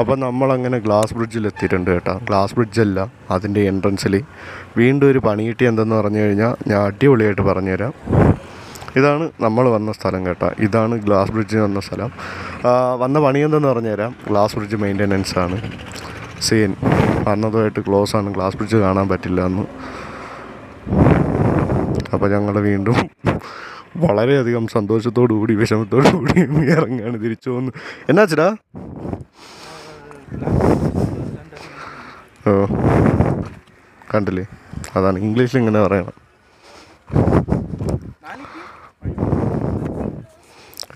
അപ്പം നമ്മളങ്ങനെ ഗ്ലാസ് ബ്രിഡ്ജിൽ എത്തിയിട്ടുണ്ട് കേട്ടോ. ഗ്ലാസ് ബ്രിഡ്ജല്ല അതിന്റെ എൻട്രൻസിൽ വീണ്ടും ഒരു പണി കിട്ടി എന്തെന്ന് പറഞ്ഞു കഴിഞ്ഞാൽ ഞാൻ അടിപൊളിയായിട്ട് പറഞ്ഞുതരാം. ഇതാണ് നമ്മൾ വന്ന സ്ഥലം കേട്ടോ. ഇതാണ് ഗ്ലാസ് ബ്രിഡ്ജ് വന്ന സ്ഥലം. വന്ന പണി എന്തെന്ന് പറഞ്ഞുതരാം. ഗ്ലാസ് ബ്രിഡ്ജ് മെയിന്റെനൻസ് ആണ്. സീൻ വന്നതുമായിട്ട് ക്ലോസ് ആണ്. ഗ്ലാസ് ബ്രിഡ്ജ് കാണാൻ പറ്റില്ല എന്ന് അപ്പോൾ ഞങ്ങൾ വീണ്ടും വളരെയധികം സന്തോഷത്തോടു കൂടി വിഷമത്തോടു കൂടി ഇറങ്ങുകയാണ്. തിരിച്ചു പോകുന്നു എന്നാച്ചടാ ഓ. കണ്ടില്ലേ? അതാണ്. ഇംഗ്ലീഷിൽ ഇങ്ങനെ പറയണം.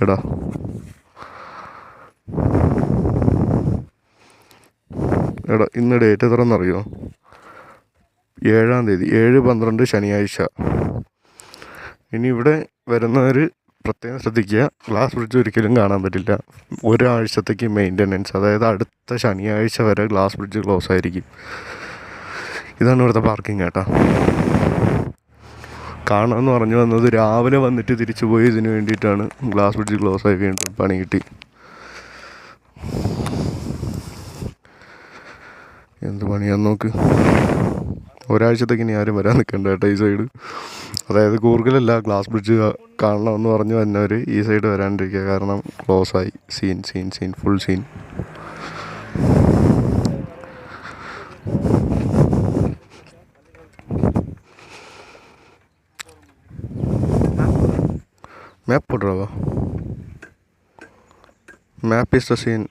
എടാ. എടാ ഇന്ന് ഡേറ്റ് എത്രയെന്നറിയോ ഏഴാം തീയതി. ഏഴ് പന്ത്രണ്ട് ശനിയാഴ്ച. ഇനി ഇവിടെ വരുന്നവർ പ്രത്യേകം ശ്രദ്ധിക്കുക. ഗ്ലാസ് ബ്രിഡ്ജ് ഒരിക്കലും കാണാൻ പറ്റില്ല. ഒരാഴ്ചത്തേക്ക് മെയിന്റനൻസ് അതായത് അടുത്ത ശനിയാഴ്ച വരെ ഗ്ലാസ് ബ്രിഡ്ജ് ക്ലോസ് ആയിരിക്കും. ഇതാണ് ഇവിടുത്തെ പാർക്കിംഗ് കേട്ടോ. കാണാമെന്ന് പറഞ്ഞു വന്നത് രാവിലെ വന്നിട്ട് തിരിച്ചു പോയി ഇതിന് വേണ്ടിയിട്ടാണ് ഗ്ലാസ് ബ്രിഡ്ജ് ക്ലോസ് ആയി വീണ്ടും പണി കിട്ടി. എന്ത് പണിയാന്ന് നോക്ക്. ഒരാഴ്ചത്തേക്ക് ഇനി ആരും വരാൻ നിൽക്കണ്ട കേട്ടോ ഈ സൈഡ് അതായത് കൂർഗിലല്ല ഗ്ലാസ് ബ്രിഡ്ജ് കാണണമെന്ന് പറഞ്ഞു വന്നവർ ഈ സൈഡ് വരാണ്ടിരിക്കുക. കാരണം ക്ലോസ് ആയി. Scene scene scene full scene map पढ़ മാപ്പ് हुआ ദ സീൻ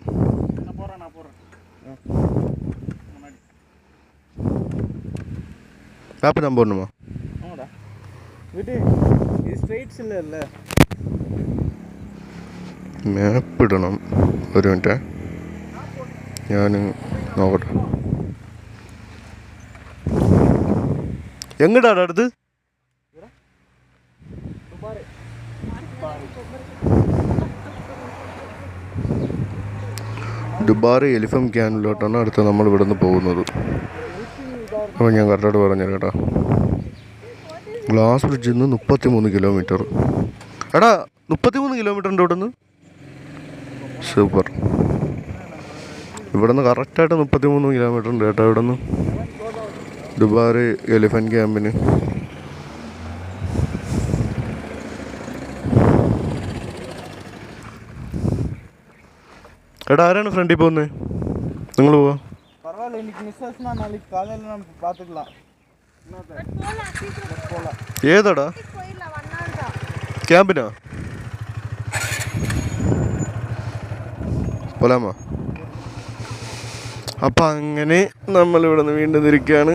மேப் நான் போடணுமா ஆமாடா விடு இது ஸ்ட்ரைட்ஸ் இல்லை இல்லை മാപ്പ് ഇടണം ഒരു മിനിറ്റ് ഞാൻ നോക്കട്ടെ എങ്ങടാണ് അടുത്ത് ദുബാറ് എലിഫം ക്യാനിലോട്ടാണ് അടുത്ത് നമ്മൾ ഇവിടുന്ന് പോകുന്നത് അപ്പോൾ ഞാൻ കറക്റ്റായിട്ട് പറഞ്ഞു കേട്ടോ. ഗ്ലാസ് ബ്രിഡ്ജിൽ നിന്ന് മുപ്പത്തി മൂന്ന് കിലോമീറ്റർ എടാ മുപ്പത്തി മൂന്ന് കിലോമീറ്റർ ഉണ്ട് ഇവിടുന്ന്. സൂപ്പർ ഇവിടുന്ന് കറക്റ്റായിട്ട് മുപ്പത്തി മൂന്ന് കിലോമീറ്റർ ഉണ്ട് കേട്ടോ ഇവിടുന്ന്. ദുബാറ് എലിഫന്റ് ക്യാമ്പിന് എടാ ആരാണ് ഫ്രണ്ടിൽ പോകുന്നത് നിങ്ങൾ പോവാ. பரவாயில்ல இன்னைக்கு மிஸ் ஆச்சுன்னா நாளைக்கு காலையில் நம்ம பார்த்துக்கலாம் என்னத்த போகலாம் ഏതാടാ போயிடலாம் ஒன் ஹவர் தான் ക്യാമ്പിനാ പോലാമോ അപ്പം അങ്ങനെ നമ്മൾ ഇവിടെ നിന്ന് വീണ്ടും തിരിക്കുകയാണ്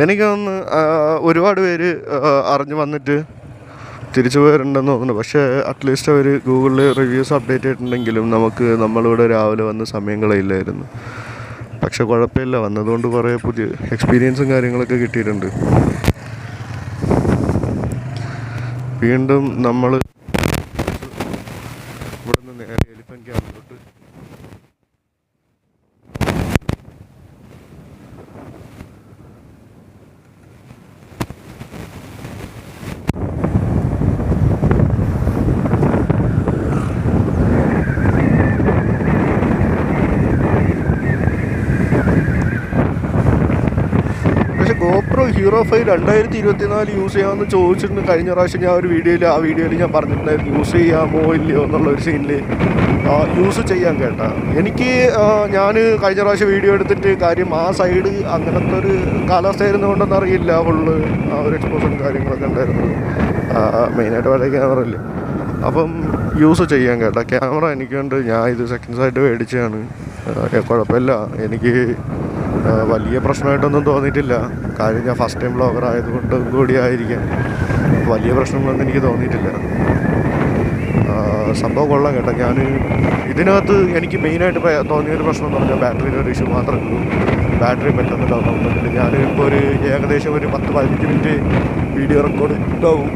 എനിക്ക് തോന്നുന്നു ആ, ഒരുപാട് പേര് ആ, അറിഞ്ഞു വന്നിട്ട് തിരിച്ചു പോയിട്ടുണ്ടെന്ന് തോന്നുന്നു. പക്ഷേ അറ്റ്ലീസ്റ്റ് അവർ ഗൂഗിളിൽ റിവ്യൂസ് അപ്ഡേറ്റ് ചെയ്തിട്ടുണ്ടെങ്കിലും നമുക്ക് നമ്മളിവിടെ രാവിലെ വന്ന് സമയം കളയില്ലായിരുന്നു. പക്ഷെ കുഴപ്പമില്ല. വന്നതുകൊണ്ട് കുറേ പുതിയ എക്സ്പീരിയൻസും കാര്യങ്ങളൊക്കെ കിട്ടിയിട്ടുണ്ട്. വീണ്ടും നമ്മൾ ഇവിടുന്ന് നേരെ എലിഫൻ ക്യാമ്പിലോട്ട് ഗോപ്രോ ഹീറോ ഫൈവ് രണ്ടായിരത്തി ഇരുപത്തിനാല് യൂസ് ചെയ്യാമെന്ന് ചോദിച്ചിട്ടുണ്ട്. കഴിഞ്ഞ പ്രാവശ്യം ഞാൻ ഒരു വീഡിയോയിൽ ആ വീഡിയോയിൽ ഞാൻ പറഞ്ഞിട്ടുണ്ടായിരുന്നു യൂസ് ചെയ്യാമോ ഇല്ലയോ എന്നുള്ള ഒരു സീനിൽ യൂസ് ചെയ്യാൻ കേട്ട. എനിക്ക് ഞാൻ കഴിഞ്ഞ പ്രാവശ്യം വീഡിയോ എടുത്തിട്ട് കാര്യം ആ സൈഡ് അങ്ങനത്തെ ഒരു കാലാവസ്ഥയായിരുന്നു കൊണ്ടൊന്നും അറിയില്ല. ഫുള്ള് ആ ഒരു എക്സ്പോസും കാര്യങ്ങളൊക്കെ ഉണ്ടായിരുന്നു. മെയിനായിട്ട് ക്യാമറ അല്ലേ അപ്പം യൂസ് ചെയ്യാൻ കേട്ടോ. ക്യാമറ എനിക്കുണ്ട്. ഞാൻ ഇത് സെക്കൻഡ് സൈഡ് മേടിച്ചതാണ്. ആ, കുഴപ്പമില്ല. എനിക്ക് വലിയ പ്രശ്നമായിട്ടൊന്നും തോന്നിയിട്ടില്ല. കാര്യം ഞാൻ ഫസ്റ്റ് ടൈം ബ്ലോഗർ ആയതുകൊണ്ട് കൂടിയായിരിക്കാം വലിയ പ്രശ്നങ്ങളൊന്നും എനിക്ക് തോന്നിയിട്ടില്ല. സംഭവം കൊള്ളാം കേട്ടോ. ഞാൻ ഇതിനകത്ത് എനിക്ക് മെയിനായിട്ട് തോന്നിയൊരു പ്രശ്നം എന്ന് പറഞ്ഞാൽ ബാറ്ററിയുടെ ഒരു ഇഷ്യൂ മാത്രമേ ഉള്ളൂ. ബാറ്ററി പെട്ടെന്ന് ഡൗൺ ആവുന്നുണ്ട് ഞാൻ ഇപ്പോൾ ഒരു ഏകദേശം ഒരു പത്ത് പതിനഞ്ച് മിനിറ്റ് വീഡിയോ റെക്കോർഡ് ഉണ്ടാവും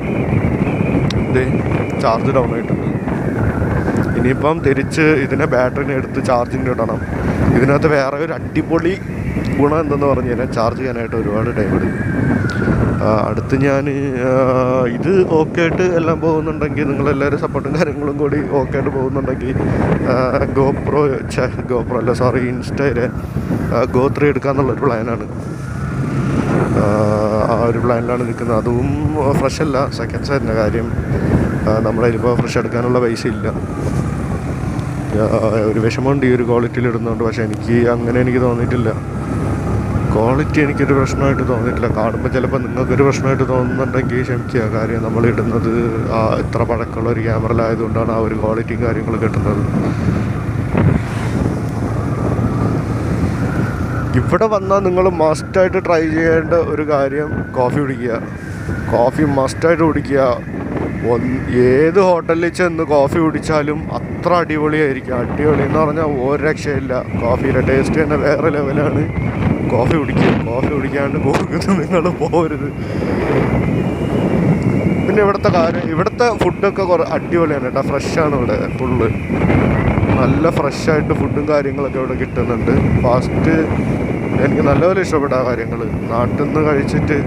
ഇത് ചാർജ് ഡൗൺ ആയിട്ടുണ്ട്. ഇനിയിപ്പം തിരിച്ച് ഇതിനെ ബാറ്ററിനെ എടുത്ത് ചാർജിന്റെ ഇടണം. ഇതിനകത്ത് വേറെ ഒരു അടിപൊളി ഗുണം എന്തെന്ന് പറഞ്ഞു കഴിഞ്ഞാൽ ചാർജ് ചെയ്യാനായിട്ട് ഒരുപാട് ടൈം എടുക്കും. അടുത്ത് ഞാൻ ഇത് ഓക്കെ ആയിട്ട് എല്ലാം പോകുന്നുണ്ടെങ്കിൽ നിങ്ങളെല്ലാവരും സപ്പോർട്ടും കാര്യങ്ങളും കൂടി ഓക്കെ ആയിട്ട് പോകുന്നുണ്ടെങ്കിൽ ഗോപ്രോ ഗോപ്രോ അല്ല സോറി ഇൻസ്റ്റയിലെ ഗോ ത്രീ എടുക്കാന്നുള്ളൊരു പ്ലാനാണ് ആ ഒരു പ്ലാനിലാണ് നിൽക്കുന്നത്. അതും ഫ്രഷ് അല്ല. സെക്കൻഡ് സൈഡിന്റെ കാര്യം നമ്മളതിലിപ്പോൾ ഫ്രഷ് എടുക്കാനുള്ള പൈസ ഇല്ല. ഒരു വിഷമമുണ്ട് ഈ ഒരു ക്വാളിറ്റിയിൽ ഇടുന്നതുകൊണ്ട്. പക്ഷേ എനിക്ക് അങ്ങനെ എനിക്ക് തോന്നിയിട്ടില്ല. ക്വാളിറ്റി എനിക്കൊരു പ്രശ്നമായിട്ട് തോന്നിയിട്ടില്ല. കാണുമ്പോൾ ചിലപ്പോൾ നിങ്ങൾക്കൊരു പ്രശ്നമായിട്ട് തോന്നുന്നുണ്ടെങ്കിൽ ക്ഷമിക്കുക. കാര്യം നമ്മൾ ഇടുന്നത് ആ ഇത്ര പഴക്കമുള്ള ഒരു ക്യാമറയിലായതുകൊണ്ടാണ് ആ ഒരു ക്വാളിറ്റിയും കാര്യങ്ങളും കിട്ടുന്നത്. ഇവിടെ വന്നാൽ നിങ്ങൾ മസ്റ്റായിട്ട് ട്രൈ ചെയ്യേണ്ട ഒരു കാര്യം കോഫി കുടിക്കുക. കോഫി മസ്റ്റായിട്ട് കുടിക്കുക. ഏത് ഹോട്ടലിൽ ചെന്ന് കോഫി കുടിച്ചാലും അത്ര അടിപൊളിയായിരിക്കും. അടിപൊളി എന്ന് പറഞ്ഞാൽ ഒരു രക്ഷയില്ല. കോഫിയുടെ ടേസ്റ്റ് തന്നെ വേറെ ലെവലാണ് കോഫി കുടിക്കുക കോഫി കുടിക്കാണ്ട് പോകുന്നത് നിങ്ങൾ പോരുത് പിന്നെ ഇവിടുത്തെ കാര്യം ഇവിടുത്തെ ഫുഡൊക്കെ കുറേ അടിപൊളിയാണ് കേട്ടോ. ഫ്രഷാണ് ഇവിടെ ഫുള്ള് നല്ല ഫ്രഷായിട്ട് ഫുഡും കാര്യങ്ങളൊക്കെ ഇവിടെ കിട്ടുന്നുണ്ട്. ഫാസ്റ്റ് എനിക്ക് നല്ലപോലെ ഇഷ്ടപ്പെട്ട കാര്യങ്ങൾ നാട്ടിൽ നിന്ന് കഴിച്ചിട്ട്